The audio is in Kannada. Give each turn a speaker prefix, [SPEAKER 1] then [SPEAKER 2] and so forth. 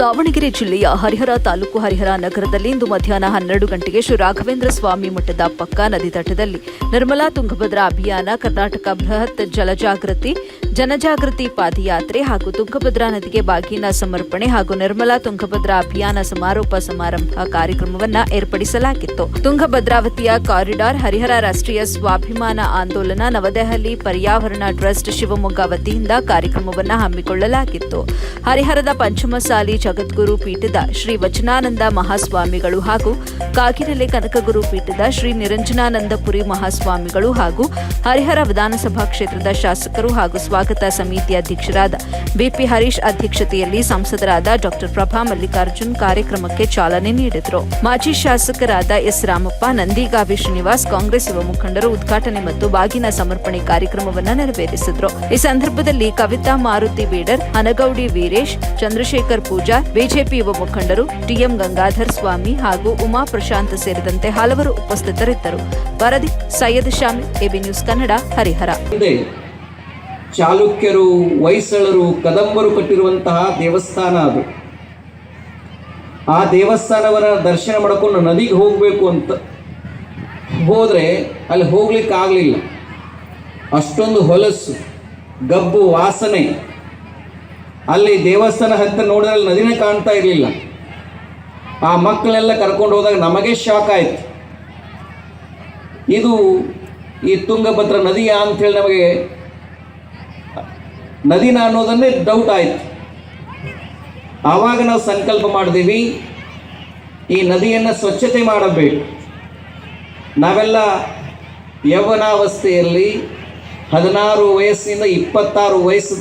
[SPEAKER 1] ದಾವಣಗೆರೆ ಜಿಲ್ಲೆಯ ಹರಿಹರ ತಾಲೂಕು ಹರಿಹರ ನಗರದಲ್ಲಿ ಇಂದು ಮಧ್ಯಾಹ್ನ ಹನ್ನೆರಡು ಗಂಟೆಗೆ ಶ್ರೀ ರಾಘವೇಂದ್ರ ಸ್ವಾಮಿ ಮಠದ ಪಕ್ಕ ನದಿ ತಟದಲ್ಲಿ ನಿರ್ಮಲಾ ತುಂಗಭದ್ರಾ ಅಭಿಯಾನ, ಕರ್ನಾಟಕ ಬೃಹತ್ ಜಲಜಾಗೃತಿ ಜನಜಾಗೃತಿ ಪಾದಯಾತ್ರೆ ಹಾಗೂ ತುಂಗಭದ್ರಾ ನದಿಗೆ ಬಾಗಿನ ಸಮರ್ಪಣೆ ಹಾಗೂ ನಿರ್ಮಲಾ ತುಂಗಭದ್ರಾ ಅಭಿಯಾನ ಸಮಾರೋಪ ಸಮಾರಂಭ ಕಾರ್ಯಕ್ರಮವನ್ನು ಏರ್ಪಡಿಸಲಾಗಿತ್ತು. ತುಂಗಭದ್ರಾವತಿಯ ಕಾರಿಡಾರ್ ಹರಿಹರ ರಾಷ್ಟ್ರೀಯ ಸ್ವಾಭಿಮಾನ ಆಂದೋಲನ ನವದೆಹಲಿ ಪರ್ಯಾವರಣ ಟ್ರಸ್ಟ್ ಶಿವಮೊಗ್ಗ ವತಿಯಿಂದ ಕಾರ್ಯಕ್ರಮವನ್ನು ಹಮ್ಮಿಕೊಳ್ಳಲಾಗಿತ್ತು. ಹರಿಹರದ ಪಂಚಮಸಾಲಿ ಜಗದ್ಗುರು ಪೀಠದ ಶ್ರೀ ವಚನಾನಂದ ಮಹಾಸ್ವಾಮಿಗಳು ಹಾಗೂ ಕಾಗಿನೆಲೆ ಕನಕಗುರು ಪೀಠದ ಶ್ರೀ ನಿರಂಜನಾನಂದಪುರಿ ಮಹಾಸ್ವಾಮಿಗಳು ಹಾಗೂ ಹರಿಹರ ವಿಧಾನಸಭಾ ಕ್ಷೇತ್ರದ ಶಾಸಕರು ಹಾಗೂ ಸ್ವಾಗತ ಸಮಿತಿ ಅಧ್ಯಕ್ಷರಾದ ಬಿಪಿ ಹರೀಶ್ ಅಧ್ಯಕ್ಷತೆಯಲ್ಲಿ ಸಂಸದರಾದ ಡಾಕ್ಟರ್ ಪ್ರಭಾ ಮಲ್ಲಿಕಾರ್ಜುನ್ ಕಾರ್ಯಕ್ರಮಕ್ಕೆ ಚಾಲನೆ ನೀಡಿದರು. ಮಾಜಿ ಶಾಸಕರಾದ ಎಸ್ ರಾಮಪ್ಪ, ನಂದಿಗಾವಿ ಶ್ರೀನಿವಾಸ್ ಕಾಂಗ್ರೆಸ್ ಯುವ ಮುಖಂಡರು ಉದ್ಘಾಟನೆ ಮತ್ತು ಬಾಗಿನ ಸಮರ್ಪಣೆ ಕಾರ್ಯಕ್ರಮವನ್ನು ನೆರವೇರಿಸಿದರು. ಈ ಸಂದರ್ಭದಲ್ಲಿ ಕವಿತಾ ಮಾರುತಿ ಬೀಡರ್, ಹನಗೌಡಿ ವೀರೇಶ್, ಚಂದ್ರಶೇಖರ್ ಪೂಜಾ, ಬಿಜೆಪಿ ಯುವ ಮುಖಂಡರು ಟಿಎಂ ಗಂಗಾಧರ್ ಸ್ವಾಮಿ ಹಾಗೂ ಉಮಾ ಪ್ರಶಾಂತ್ ಸೇರಿದಂತೆ ಹಲವರು ಉಪಸ್ಥಿತರಿದ್ದರು. ವರದಿ ಸೈಯದ್ ಶಾಮಿ, ಎಬಿ ನ್ಯೂಸ್ ಕನ್ನಡ, ಹರಿಹರ.
[SPEAKER 2] ಚಾಲುಕ್ಯರು ಹೊಯ್ಸಳರು ಕದಂಬರು ಕಟ್ಟಿರುವಂತಹ ದೇವಸ್ಥಾನ ಅದು. ಆ ದೇವಸ್ಥಾನವನ್ನ ದರ್ಶನ ಮಾಡಿಕೊಂಡು ನದಿಗೆ ಹೋಗಬೇಕು ಅಂತ ಹೋದರೆ ಅಲ್ಲಿ ಹೋಗ್ಲಿಕ್ಕಾಗಲಿಲ್ಲ ಅಷ್ಟೊಂದು ಹೊಲಸು, ಗಬ್ಬು, ವಾಸನೆ. ಅಲ್ಲಿ ದೇವಸ್ಥಾನ ಹತ್ತಿರ ನೋಡಿದ್ರೆ ಅಲ್ಲಿ ನದಿನೇ ಕಾಣ್ತಾ ಇರಲಿಲ್ಲ. ಆ ಮಕ್ಕಳೆಲ್ಲ ಕರ್ಕೊಂಡು ಹೋದಾಗ ನಮಗೆ ಶಾಕ್ ಆಯಿತು. ಇದು ಈ ತುಂಗಭದ್ರ ನದಿಯಾ ಅಂಥೇಳಿ ನಮಗೆ ನದಿನ ಅನ್ನೋದನ್ನೇ ಡೌಟ್ ಆಯಿತು. ಆವಾಗ ನಾವು ಸಂಕಲ್ಪ ಮಾಡಿದೀವಿ, ಈ ನದಿಯನ್ನು ಸ್ವಚ್ಛತೆ ಮಾಡಬೇಕು. ನಾವೆಲ್ಲ ಯೌವನಾವಸ್ಥೆಯಲ್ಲಿ ಹದಿನಾರು ವಯಸ್ಸಿನಿಂದ ಇಪ್ಪತ್ತಾರು ವಯಸ್ಸು